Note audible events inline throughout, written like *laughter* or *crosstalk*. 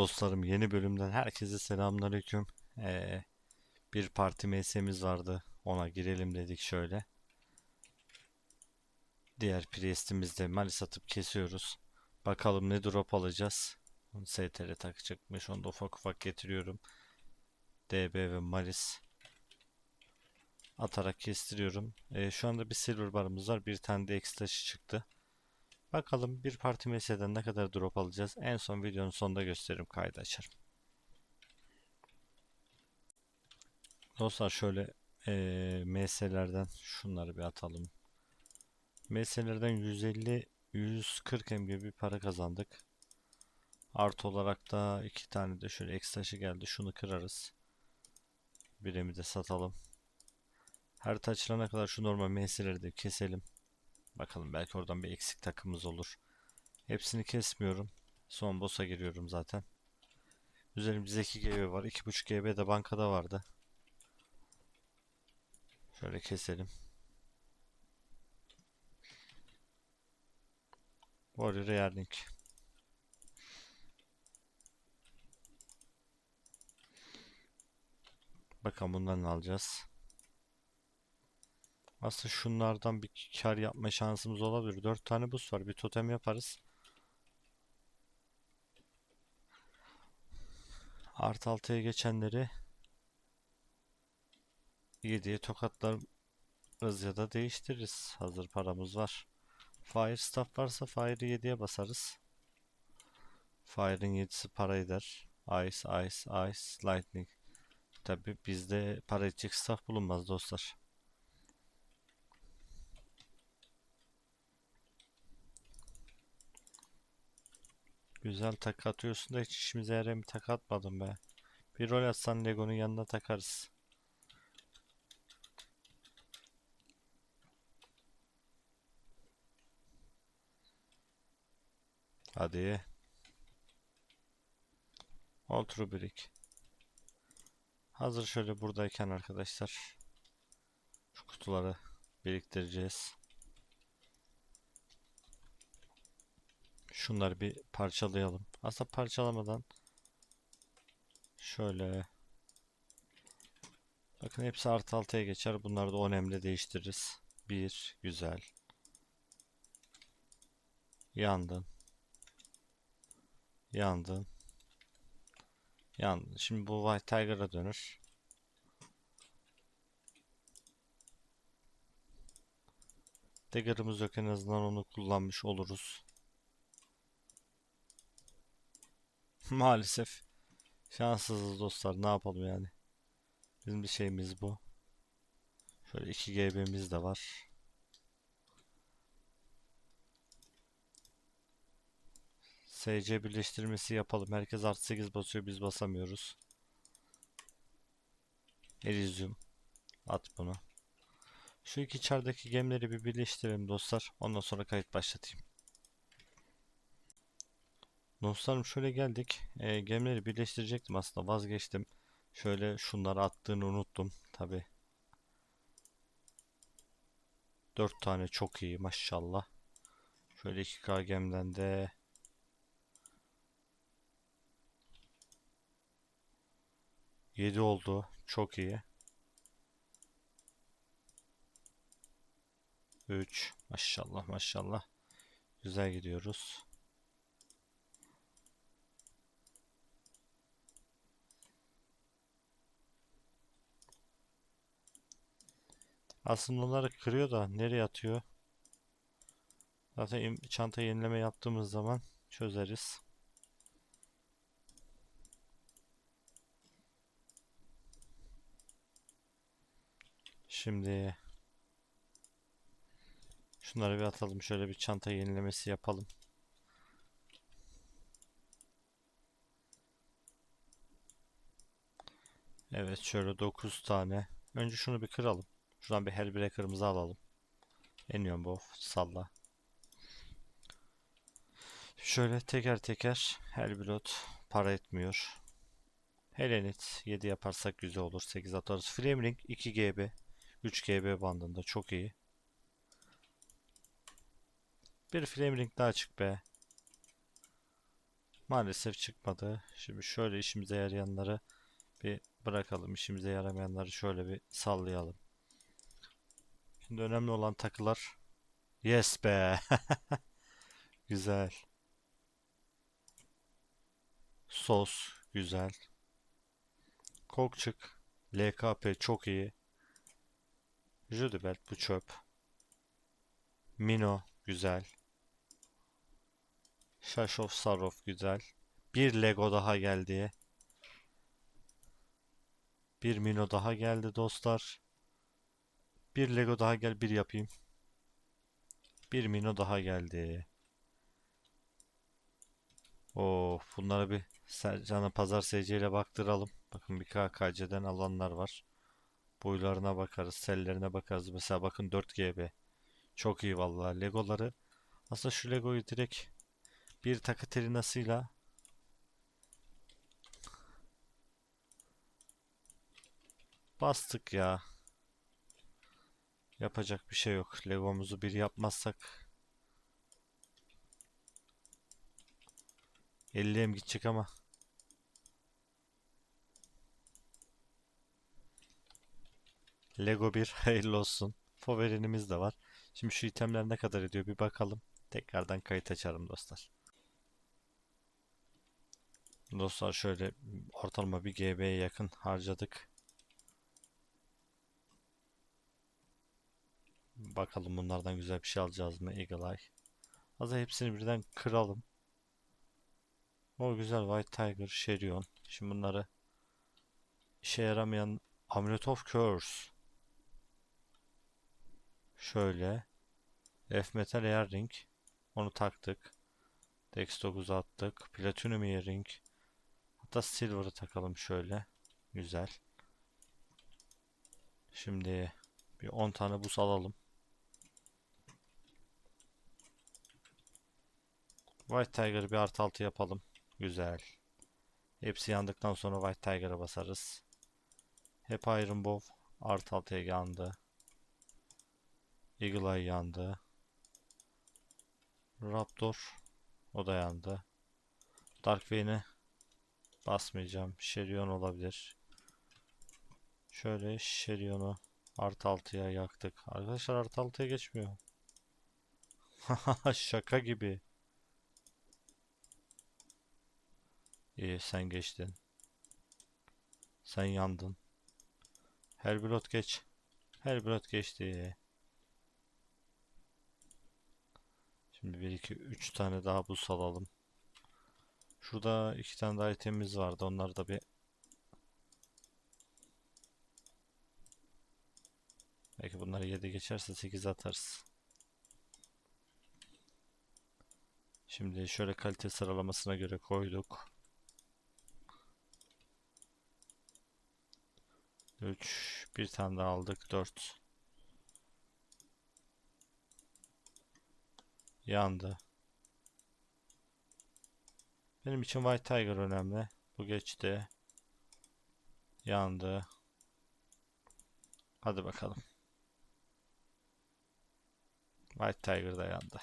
Dostlarım yeni bölümden herkese selamünaleyküm. Ee, bir parti MS'miz vardı. Ona girelim dedik şöyle. Diğer Priest'imizde mali satıp kesiyoruz. Bakalım ne drop alacağız. STR takacakmış. Onu da ufak ufak getiriyorum. DB ve Malis atarak kestiriyorum. Ee, şu anda bir silver barımız var. Bir tane de X taşı çıktı. Bakalım bir parti MS'den ne kadar drop alacağız. En son videonun sonunda gösteririm. Kaydı açarım. Dostlar şöyle eee MS'lerden şunları bir atalım. MS'lerden 150 140 M gibi bir para kazandık. Artı olarak da iki tane de şöyle X taşı geldi. Şunu kırarız. Birimi de satalım. Her açılana kadar şu normal MS'leri de keselim. Bakalım belki oradan bir eksik takımımız olur. Hepsini kesmiyorum. Son boss'a giriyorum zaten. Üzerimizde 2 GB var. 2.5 GB de bankada vardı. Şöyle keselim. Warrior Yerling. Bakalım bundan ne alacağız. Aslında şunlardan bir kar yapma şansımız olabilir. 4 tane buz var. Bir totem yaparız. Artı 6'ya geçenleri 7'ye tokatlarız ya da değiştiririz. Hazır paramız var. Fire staff varsa Fire'ı 7'ye basarız. Fire'ın 7'si para eder. Ice, Ice, Ice, Lightning. Tabi bizde para edecek staff bulunmaz dostlar. Güzel tak atıyorsun da hiç işimize yarayan bir tak atmadın be. Bir rol atsan Lego'nun yanına takarız. Hadi. Ultra Brick. Hazır şöyle buradayken arkadaşlar. Şu kutuları biriktireceğiz. Şunları bir parçalayalım. Aslında parçalamadan şöyle bakın hepsi artı altıya geçer. Bunları da 10 emle değiştiririz. Bir güzel. Yandın. Yandın. Yandın. Şimdi bu White Tiger'a dönür. Dagger'ımız yok en azından onu kullanmış oluruz. *laughs* Maalesef şanssızız dostlar. Ne yapalım yani? Bizim bir şeyimiz bu. Şöyle 2 GB'miz de var. SC birleştirmesi yapalım. Herkes artı 8 basıyor. Biz basamıyoruz. Elysium. At bunu. Şu iki çardaki gemleri bir birleştirelim dostlar. Ondan sonra kayıt başlatayım. Dostlarım şöyle geldik. E, gemileri birleştirecektim aslında vazgeçtim. Şöyle şunları attığını unuttum tabi. 4 tane çok iyi maşallah. Şöyle 2K gemden de Yedi oldu. Çok iyi. 3 maşallah maşallah. Güzel gidiyoruz. Aslında onları kırıyor da nereye atıyor? Zaten çanta yenileme yaptığımız zaman çözeriz. Şimdi şunları bir atalım. Şöyle bir çanta yenilemesi yapalım. Evet şöyle 9 tane. Önce şunu bir kıralım. Şuradan bir Hellbreaker'ımızı alalım. Eniyorum bu salla. Şöyle teker teker Hellblood para etmiyor. Helenit 7 yaparsak güzel olur. 8 atarız. Flaming 2 GB. 3 GB bandında çok iyi. Bir Flaming daha çık be. Maalesef çıkmadı. Şimdi şöyle işimize yarayanları bir bırakalım. İşimize yaramayanları şöyle bir sallayalım. Şimdi önemli olan takılar. Yes be. *laughs* Güzel. Sos güzel. Kokçık. LKP çok iyi. Judibert bu çöp. Mino güzel. Shashov Sarov güzel. Bir Lego daha geldi. Bir Mino daha geldi dostlar. Bir Lego daha gel bir yapayım. Bir Mino daha geldi. Oo, bunlara bir Sercan'a pazar SC ile baktıralım. Bakın bir KKC'den alanlar var. Boylarına bakarız, sellerine bakarız. Mesela bakın 4 GB. Çok iyi vallahi. Legoları aslında şu Lego'yu direkt bir takı terinasıyla bastık ya. Yapacak bir şey yok. Legomuzu bir yapmazsak 50'ye mi gidecek ama Lego 1 *laughs* hayırlı olsun. Favori'nimiz de var. Şimdi şu itemler ne kadar ediyor bir bakalım. Tekrardan kayıt açarım dostlar. Dostlar şöyle ortalama bir GB'ye yakın harcadık. Bakalım bunlardan güzel bir şey alacağız mı Eagle Eye. Az hepsini birden kıralım. O güzel White Tiger, Sherion. Şimdi bunları işe yaramayan Amulet of Curse. Şöyle. F Metal Earring. Onu taktık. Dex 9 attık. Platinum Earring. Hatta Silver'ı takalım şöyle. Güzel. Şimdi bir 10 tane buz alalım. White Tiger'ı bir artı altı yapalım. Güzel. Hepsi yandıktan sonra White Tiger'a basarız. Hep Iron Bow artı altıya yandı. Eagle Eye yandı. Raptor o da yandı. Dark Vein'e basmayacağım. Sherion olabilir. Şöyle Sherion'u artı altıya yaktık. Arkadaşlar artı altıya geçmiyor. *laughs* Şaka gibi. İyi sen geçtin. Sen yandın. Herblot geç. Herblot geçti. Şimdi 1 2 3 tane daha buz alalım. Şurada iki tane daha itemimiz vardı. Onları da bir Belki bunları 7 geçerse 8 atarız. Şimdi şöyle kalite sıralamasına göre koyduk. 3 bir tane daha aldık 4 yandı. Benim için White Tiger önemli. Bu geçti. Yandı. Hadi bakalım. White Tiger da yandı.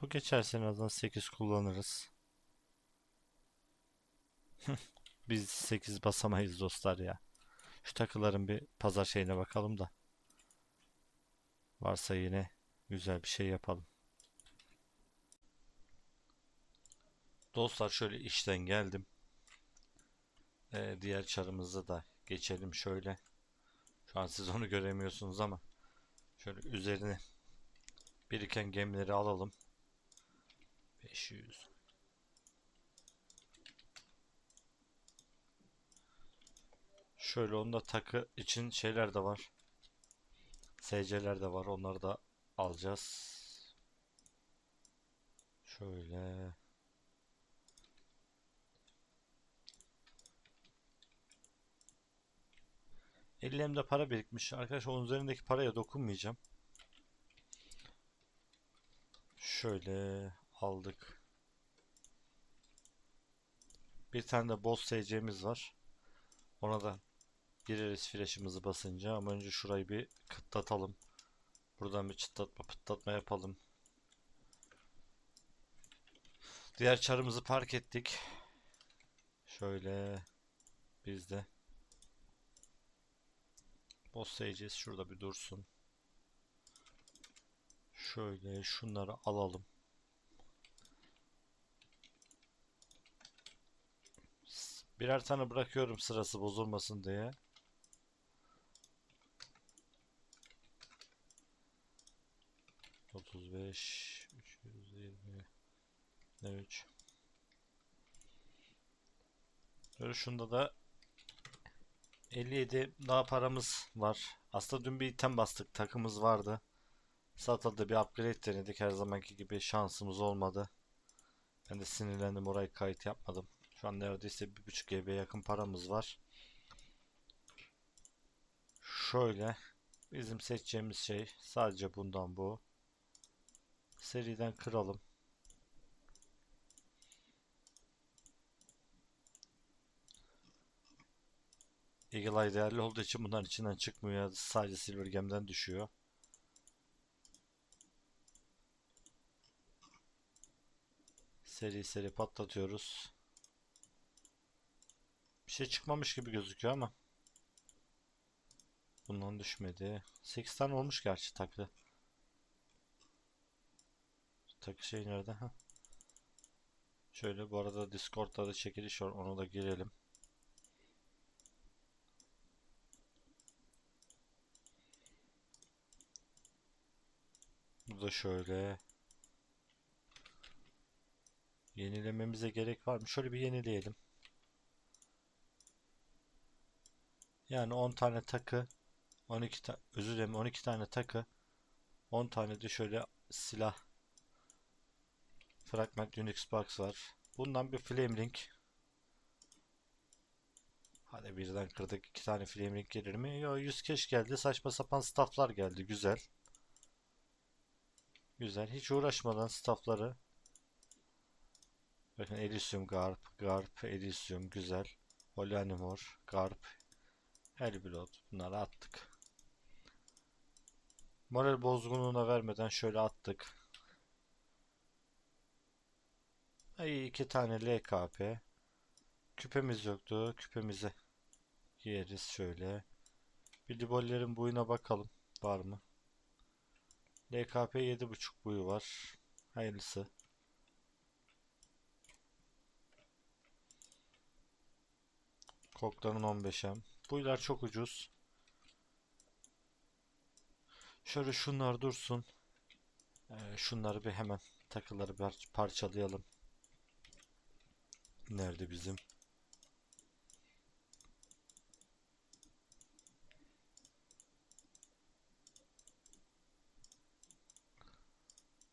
Bu geçerse en azından 8 kullanırız *laughs* Biz 8 basamayız dostlar ya. Şu takıların bir pazar şeyine bakalım da. Varsa yine güzel bir şey yapalım. Dostlar şöyle işten geldim. Ee, diğer çarımızda da geçelim şöyle. Şu an siz onu göremiyorsunuz ama şöyle üzerine biriken gemleri alalım. 500 Şöyle onda takı için şeyler de var. SC'ler de var. Onları da alacağız. Şöyle. Ellerimde para birikmiş. Arkadaşlar onun üzerindeki paraya dokunmayacağım. Şöyle aldık. Bir tane de boss SC'miz var. Ona da gireriz flash'ımızı basınca ama önce şurayı bir kıtlatalım. Buradan bir çıtlatma pıtlatma yapalım. Diğer çarımızı park ettik. Şöyle biz de boss sage'iz. Şurada bir dursun. Şöyle şunları alalım. Birer tane bırakıyorum sırası bozulmasın diye. Otuz beş, üç yüz yirmi, ne üç. Böyle şunda da 57 daha paramız var. Aslında dün bir item bastık, takımız vardı. Satıldı bir upgrade denedik her zamanki gibi şansımız olmadı. Ben de sinirlendim orayı kayıt yapmadım. Şu an neredeyse 1.5 GB yakın paramız var. Şöyle bizim seçeceğimiz şey sadece bundan bu. Seriden kıralım. Eagle Eye değerli olduğu için bunların içinden çıkmıyor. Sadece Silver Gem'den düşüyor. Seri seri patlatıyoruz. Bir şey çıkmamış gibi gözüküyor ama. Bundan düşmedi. 8 tane olmuş gerçi taklı. Takı şey nerede? Ha. Şöyle bu arada Discord'da da çekiliş var. Ona da girelim. Bu da şöyle. Yenilememize gerek var mı? Şöyle bir yenileyelim. Yani 10 tane takı 12 ta özür dilerim 12 tane takı 10 tane de şöyle silah Fragment Unix Box var. Bundan bir Flame Ring Hadi birden kırdık. iki tane Flame Ring gelir mi? Yo 100 keş geldi. Saçma sapan stafflar geldi. Güzel. Güzel. Hiç uğraşmadan staffları Bakın Elysium Garp, Garp, Elysium güzel. Olanimor, Garp, Hellblood bunları attık. Moral bozgunluğuna vermeden şöyle attık. Ay iki tane LKP. Küpemiz yoktu. Küpemizi giyeriz şöyle. Bir libollerin buyuna bakalım. Var mı? LKP 7.5 buyu var. Hayırlısı. Kokların 15'em. Buylar çok ucuz. Şöyle şunlar dursun. Ee, şunları bir hemen takıları bir parçalayalım. Nerede bizim?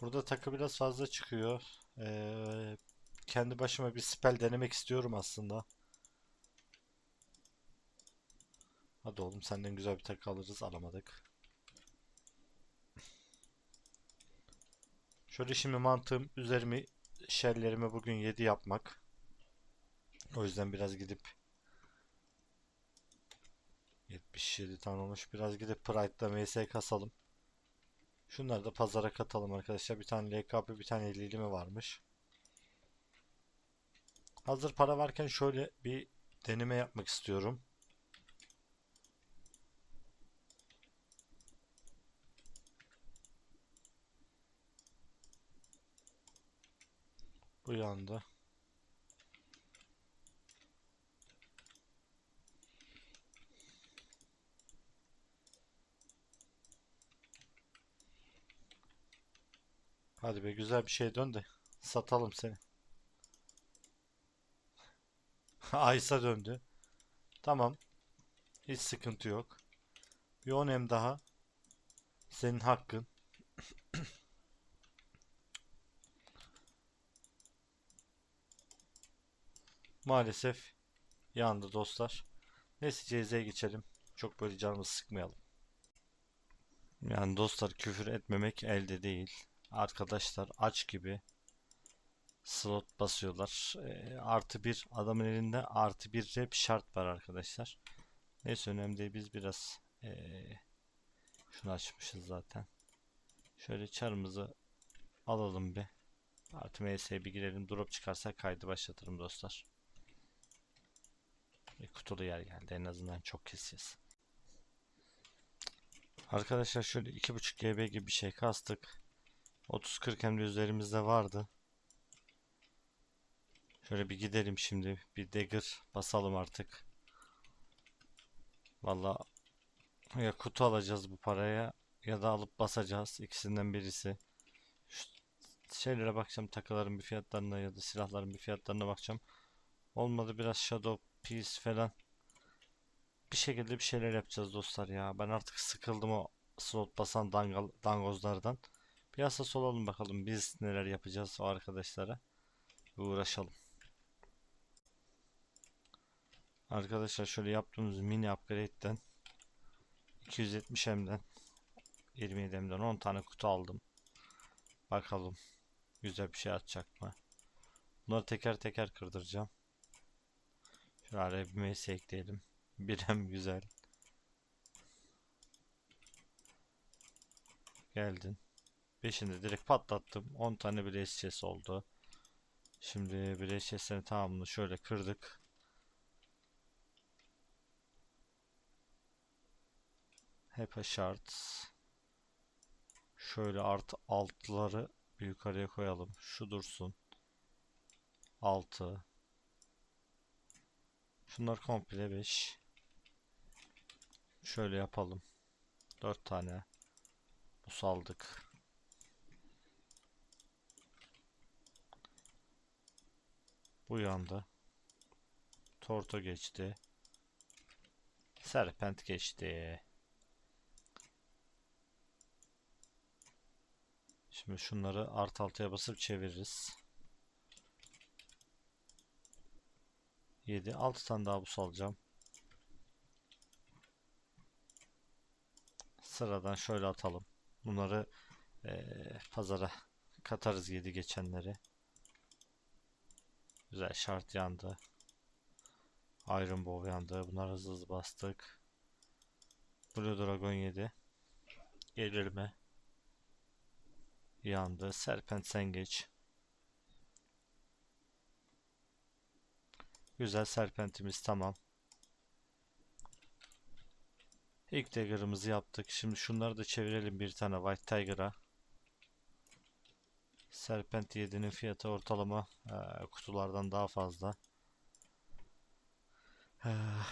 Burada takı biraz fazla çıkıyor. Ee, kendi başıma bir spell denemek istiyorum aslında. Hadi oğlum senden güzel bir takı alırız. Alamadık. Şöyle şimdi mantığım üzerimi şellerimi bugün 7 yapmak. O yüzden biraz gidip 77 tane olmuş. Biraz gidip Pride'da MS kasalım. Şunları da pazara katalım arkadaşlar. Bir tane LKP bir tane 50'li mi varmış. Hazır para varken şöyle bir deneme yapmak istiyorum. Uyandı. Hadi be güzel bir şey dön de satalım seni. *laughs* Aysa döndü. Tamam. Hiç sıkıntı yok. Bir 10 em daha. Senin hakkın. *coughs* Maalesef yandı dostlar. Neyse CZ'ye geçelim. Çok böyle canımızı sıkmayalım. Yani dostlar küfür etmemek elde değil. Arkadaşlar aç gibi slot basıyorlar. E, artı bir adamın elinde artı bir rep şart var arkadaşlar. Neyse önemli değil. Biz biraz e, şunu açmışız zaten. Şöyle çarımızı alalım bir. Artı MS'ye bir girelim. Drop çıkarsa kaydı başlatırım dostlar. Bir kutulu yer geldi. En azından çok keseceğiz. Arkadaşlar şöyle 2.5 GB gibi bir şey kastık. 30-40 hem de üzerimizde vardı. Şöyle bir gidelim şimdi. Bir dagger basalım artık. Valla ya kutu alacağız bu paraya ya da alıp basacağız. İkisinden birisi. Şu şeylere bakacağım. Takıların bir fiyatlarına ya da silahların bir fiyatlarına bakacağım. Olmadı biraz Shadow Piece falan. Bir şekilde bir şeyler yapacağız dostlar ya. Ben artık sıkıldım o slot basan dangal, dangozlardan. Da solalım bakalım biz neler yapacağız o arkadaşlara. Uğraşalım. Arkadaşlar şöyle yaptığımız mini upgrade'den 270 M'den 27 M'den 10 tane kutu aldım. Bakalım güzel bir şey atacak mı? Bunları teker teker kırdıracağım. Şöyle araya bir MS ekleyelim. *laughs* Bir hem güzel. Geldin. Beşini de direkt patlattım. 10 tane bile chest oldu. Şimdi bile chest'lerin tamamını şöyle kırdık. Hep shards. Şöyle artı altları bir yukarıya koyalım. Şu dursun. 6 Şunlar komple 5 Şöyle yapalım. 4 tane bu saldık. Bu yanda. Torto geçti. Serpent geçti. Şimdi şunları art altıya basıp çeviririz. 7 6 tane daha bus alacağım. Sıradan şöyle atalım. Bunları eee, pazara katarız 7 geçenleri. Güzel şart yandı. Iron Bow yandı. Bunları hızlı hızlı bastık. Blue Dragon 7. Gelir mi? Yandı. Serpent sen. Güzel serpentimiz tamam. İlk dagger'ımızı yaptık. Şimdi şunları da çevirelim bir tane White Tiger'a. Serpent 7'nin fiyatı ortalama eee, kutulardan daha fazla. Eh,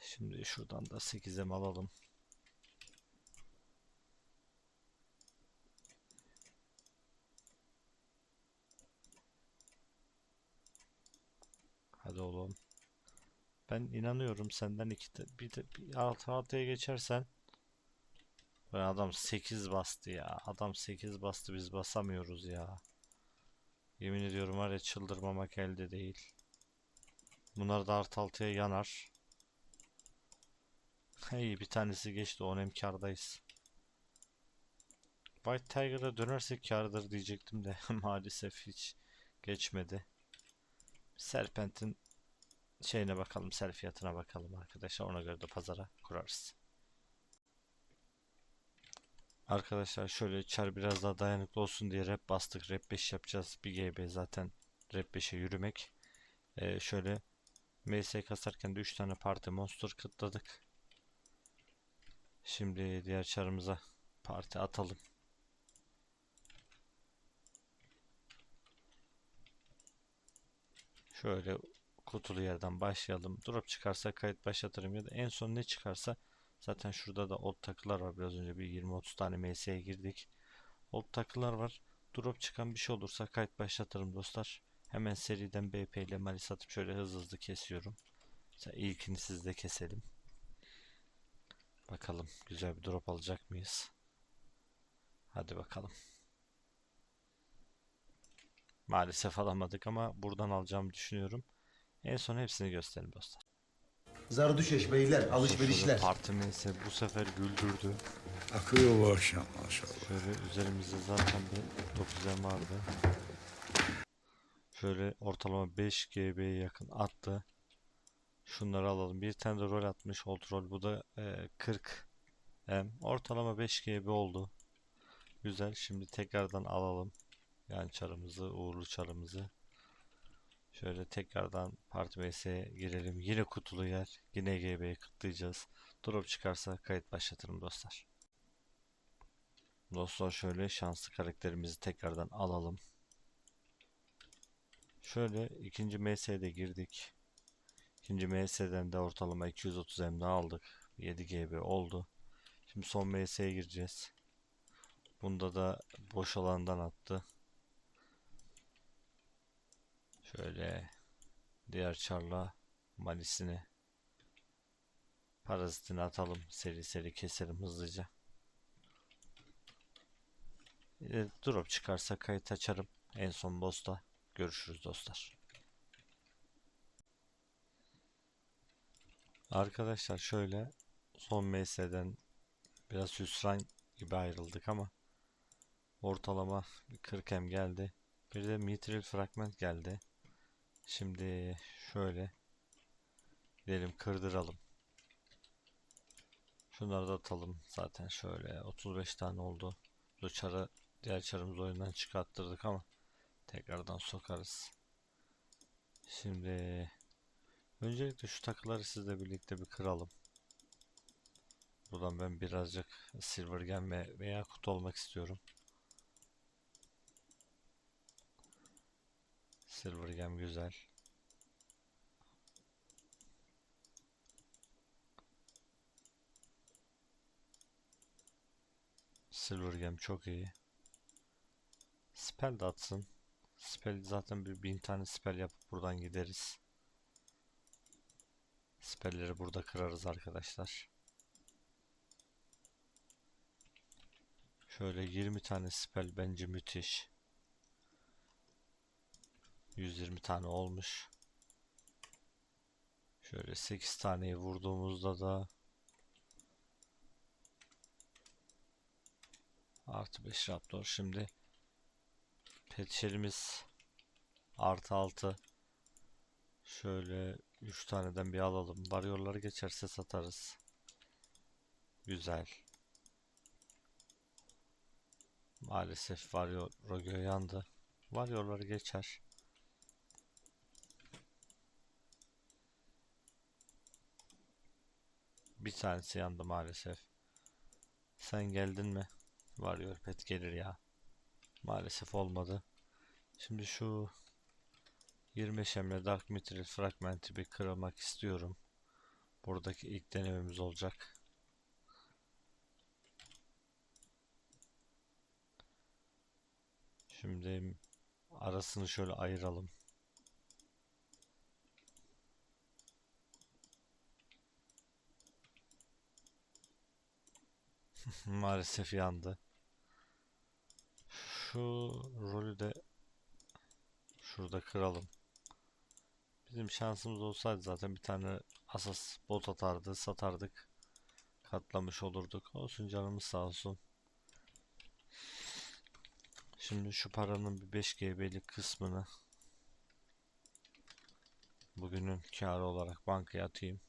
Şimdi şuradan da 8'e alalım. Hadi oğlum. Ben inanıyorum senden iki bir de bir altı altıya geçersen Ve adam 8 bastı ya. Adam 8 bastı biz basamıyoruz ya. Yemin ediyorum var ya çıldırmamak elde değil. Bunlar da artı altıya yanar. *laughs* Hey bir tanesi geçti 10 hem kârdayız. White Tiger'a dönersek kârdır diyecektim de *laughs* maalesef hiç geçmedi. Serpent'in şeyine bakalım, sel fiyatına bakalım arkadaşlar. Ona göre de pazara kurarız. Arkadaşlar şöyle çar biraz daha dayanıklı olsun diye rep bastık. Rep 5 yapacağız. Bir GB zaten rep 5'e yürümek. Ee, şöyle MS kasarken de 3 tane parti monster kıtladık. Şimdi diğer çarımıza parti atalım. Şöyle kutulu yerden başlayalım. Drop çıkarsa kayıt başlatırım ya da en son ne çıkarsa zaten şurada da old takılar var. Biraz önce bir 20-30 tane MS'ye girdik. Old takılar var. Drop çıkan bir şey olursa kayıt başlatırım dostlar. Hemen seriden BP ile mali satıp şöyle hızlı hızlı kesiyorum. Mesela ilkini sizde keselim. Bakalım güzel bir drop alacak mıyız? Hadi bakalım. Maalesef alamadık ama buradan alacağımı düşünüyorum. En son hepsini gösterin dostlar. Zardüşeş beyler, alışverişler. Partimizse bu sefer güldürdü. Akıyor bu akşam maşallah. Şöyle üzerimizde zaten bir 9'em vardı. Şöyle ortalama 5 GB'ye yakın attı. Şunları alalım. Bir tane de rol atmış old roll. Bu da e, 40 M. Ortalama 5 GB oldu. Güzel. Şimdi tekrardan alalım. Yan çarımızı, uğurlu çarımızı. Şöyle tekrardan Parti MS'ye girelim. Yine kutulu yer. Yine GB'ye kıtlayacağız. Drop çıkarsa kayıt başlatırım dostlar. Dostlar şöyle şanslı karakterimizi tekrardan alalım. Şöyle ikinci MS'de girdik. İkinci MS'den de ortalama 230 M aldık. 7 GB oldu. Şimdi son MS'ye gireceğiz. Bunda da boş alandan attı. Şöyle diğer çarla malisini parazitini atalım. Seri seri keselim hızlıca. E, drop çıkarsa kayıt açarım. En son boss'ta görüşürüz dostlar. Arkadaşlar şöyle son MS'den biraz hüsran gibi ayrıldık ama ortalama bir 40 M geldi. Bir de mithril fragment geldi. Şimdi şöyle gidelim kırdıralım. Şunları da atalım. Zaten şöyle 35 tane oldu. Bu çarı diğer çarımızı oyundan çıkarttırdık ama tekrardan sokarız. Şimdi öncelikle şu takıları sizle birlikte bir kıralım. Buradan ben birazcık silver gem ve veya kutu olmak istiyorum. Silver gem güzel. Silver gem çok iyi. Spell de atsın. Spell zaten bir bin tane spell yapıp buradan gideriz. Spellleri burada kırarız arkadaşlar. Şöyle 20 tane spell bence müthiş. 120 tane olmuş. Şöyle 8 taneyi vurduğumuzda da artı 5 raptor. Şimdi pet shell'imiz artı 6. Şöyle 3 taneden bir alalım. Varyorları geçerse satarız. Güzel. Maalesef Varyor Rogo yandı. Varyorları geçer. Bir tanesi yandı maalesef. Sen geldin mi? Varıyor pet gelir ya. Maalesef olmadı. Şimdi şu 20 şemle Dark Mithril fragmenti bir kırmak istiyorum. Buradaki ilk denememiz olacak. Şimdi arasını şöyle ayıralım. *laughs* Maalesef yandı. Şu rolü de şurada kıralım. Bizim şansımız olsaydı zaten bir tane asas bot atardı, satardık. Katlamış olurduk. Olsun canımız sağ olsun. Şimdi şu paranın bir 5 GB'lik kısmını bugünün karı olarak bankaya atayım.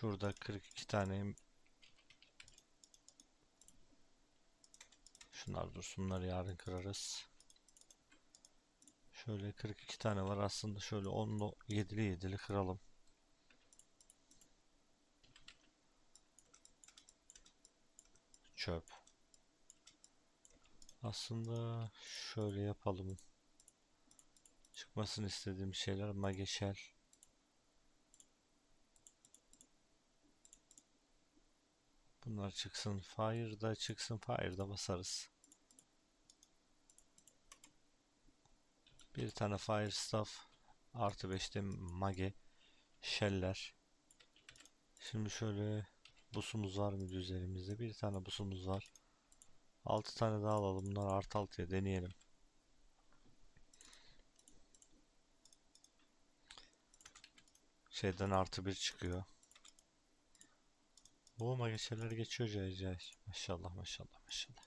Şurada 42 tane Şunlar dursun bunları yarın kırarız. Şöyle 42 tane var aslında şöyle 10'lu 7'li 7'li kıralım. Çöp. Aslında şöyle yapalım. Çıkmasını istediğim şeyler Mageshell. Bunlar çıksın. Fire'da çıksın. Fire'da basarız. Bir tane Fire Staff. Artı 5'te Mage. Shell'ler. Şimdi şöyle busumuz var mı üzerimizde? Bir tane busumuz var. 6 tane daha alalım. Bunlar artı 6'ya deneyelim. Şeyden artı 1 çıkıyor. Bu geçerler geçiyor cay cay. Maşallah maşallah maşallah.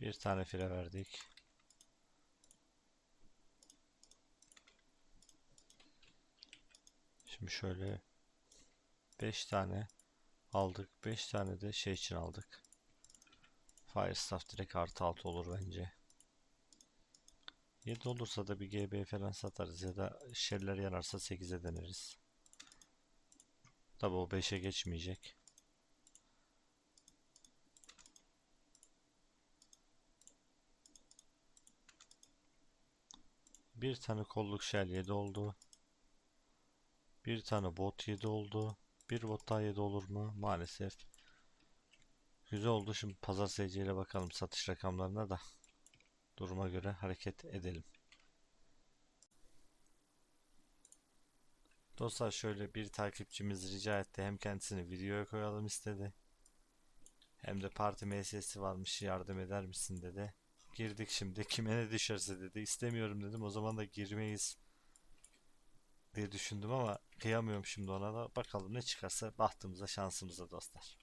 Bir tane fire verdik. Şimdi şöyle 5 tane aldık. 5 tane de şey için aldık. Firestaff direkt artı 6 olur bence. 7 olursa da bir GB falan satarız ya da şeyler yanarsa 8'e deneriz. Tabi o 5'e geçmeyecek. Bir tane kolluk shell 7 oldu. Bir tane bot 7 oldu. Bir bot daha 7 olur mu? Maalesef. Güzel oldu. Şimdi pazar seyirciyle bakalım satış rakamlarına da. Duruma göre hareket edelim. Dostlar şöyle bir takipçimiz rica etti. Hem kendisini videoya koyalım istedi. Hem de parti MS'si varmış yardım eder misin dedi. Girdik şimdi. *laughs* Kime ne düşerse dedi. İstemiyorum dedim. O zaman da girmeyiz diye düşündüm ama kıyamıyorum şimdi ona da. Bakalım ne çıkarsa bahtımıza şansımıza dostlar.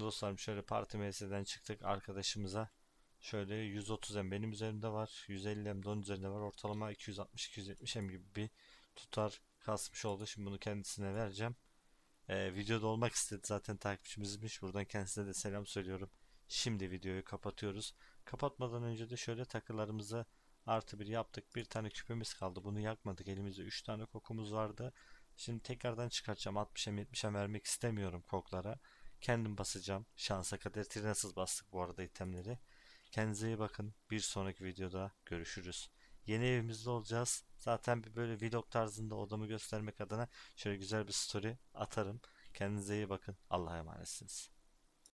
Dostlarım şöyle parti MS'den çıktık arkadaşımıza. Şöyle 130 M benim üzerimde var. 150 M de onun üzerinde var. Ortalama 260-270 M gibi bir tutar kasmış oldu. Şimdi bunu kendisine vereceğim. Ee, videoda olmak istedi zaten takipçimizmiş. Buradan kendisine de selam söylüyorum. Şimdi videoyu kapatıyoruz. Kapatmadan önce de şöyle takılarımızı artı bir yaptık. Bir tane küpemiz kaldı. Bunu yakmadık. Elimizde 3 tane kokumuz vardı. Şimdi tekrardan çıkartacağım. 60'a 70'e vermek istemiyorum koklara. Kendim basacağım. Şansa kadar trinasız bastık bu arada itemleri. Kendinize iyi bakın. Bir sonraki videoda görüşürüz. Yeni evimizde olacağız. Zaten bir böyle vlog tarzında odamı göstermek adına şöyle güzel bir story atarım. Kendinize iyi bakın. Allah'a emanetsiniz.